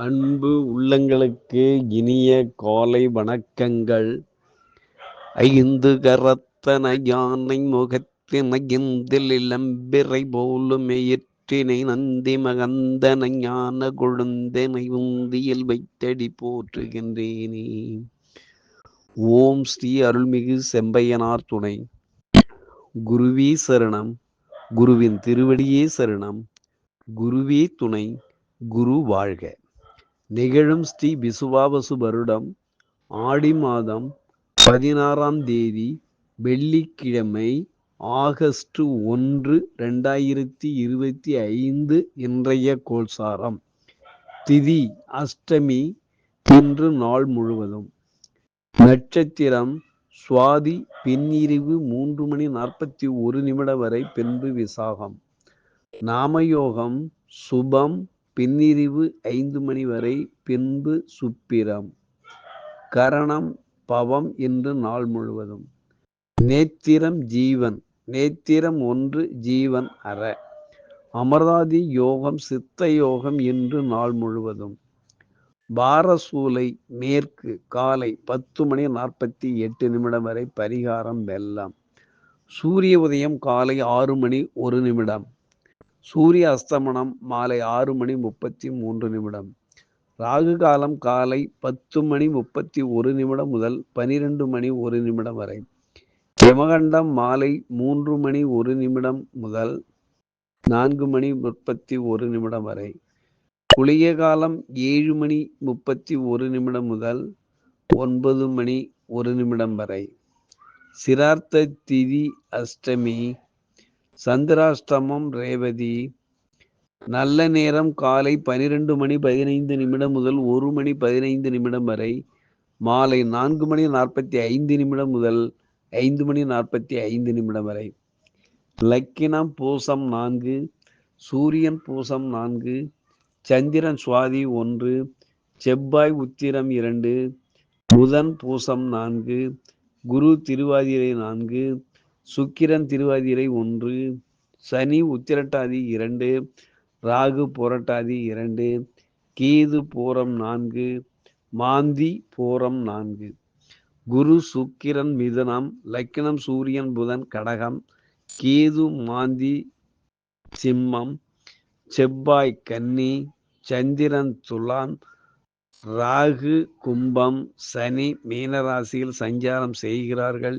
அன்பு உள்ளங்களுக்கு இனிய காலை வணக்கங்கள். ஐந்து கரத்தன யானை முகத்தினகிந்தில் இளம்பிறை போலுமெயிற்றினை நந்தி மகந்தன ஞான கொழுந்தனை உந்தியில் வைத்தடி போற்றுகின்றேனே. ஓம் ஸ்ரீ அருள்மிகு செம்பையனார் துணை. குருவே சரணம். குருவின் திருவடியே சரணம். குருவே துணை. குரு வாழ்க. நிகழும் ஸ்ரீ விசுவாவசு வருடம் ஆடி மாதம் பதினாறாம் தேதி வெள்ளிக்கிழமை ஆகஸ்ட் ஒன்று ரெண்டாயிரத்தி இருபத்தி ஐந்து இன்றைய கோல்சாரம் திதி அஷ்டமி இன்று நாள் முழுவதும். நட்சத்திரம் சுவாதி பின்னிரிவு மூன்று மணி நாற்பத்தி ஒரு நிமிடம் வரை பின்பு விசாகம். நாமயோகம் சுபம் பின்னிரிவு ஐந்து மணி வரை பின்பு சுப்பிரம். கரணம் பவம் என்று நாள் முழுவதும். நேத்திரம் ஜீவன் நேத்திரம் ஒன்று ஜீவன் அற. அமராதி யோகம் சித்த யோகம் என்று நாள் முழுவதும். பாரசூலை மேற்கு காலை பத்து மணி நாற்பத்தி எட்டு நிமிடம் வரை பரிகாரம் வெள்ளம் சூரிய உதயம் காலை ஆறு மணி ஒரு நிமிடம். சூரிய அஸ்தமனம் மாலை ஆறு மணி முப்பத்தி மூன்று நிமிடம். ராகு காலம் காலை பத்து மணி முப்பத்தி ஒரு நிமிடம் முதல் பனிரெண்டு மணி ஒரு நிமிடம் வரை. யமகண்டம் மாலை மூன்று மணி ஒரு நிமிடம் முதல் நான்கு மணி முப்பத்தி ஒரு நிமிடம் வரை. குளிய காலம் ஏழு மணி முப்பத்தி ஒரு நிமிடம் முதல் ஒன்பது மணி ஒரு நிமிடம் வரை. சிரார்த்த திதி அஷ்டமி சந்திராஷ்டமம் ரேவதி. நல்ல நேரம் காலை பனிரெண்டு மணி பதினைந்து நிமிடம் முதல் ஒரு மணி பதினைந்து நிமிடம் வரை மாலை நான்கு மணி நாற்பத்தி ஐந்து நிமிடம் முதல் ஐந்து மணி நாற்பத்தி ஐந்து நிமிடம் வரை. லக்கினம் பூசம் நான்கு சூரியன் பூசம் நான்கு சந்திரன் சுவாதி ஒன்று செவ்வாய் உத்திரம் இரண்டு புதன் பூசம் நான்கு குரு திருவாதிரை நான்கு சுக்கிரன் திருவாதிரை ஒன்று சனி உத்திரட்டாதி இரண்டு ராகு புரட்டாதி இரண்டு கீது பூரம் நான்கு மாந்தி பூரம் நான்கு. குரு சுக்கிரன் மிதனம் லக்கினம் சூரியன் புதன் கடகம் கேது மாந்தி சிம்மம் செவ்வாய் கன்னி சந்திரன் துலான் ராகு கும்பம் சனி மீனராசியில் சஞ்சாரம் செய்கிறார்கள்.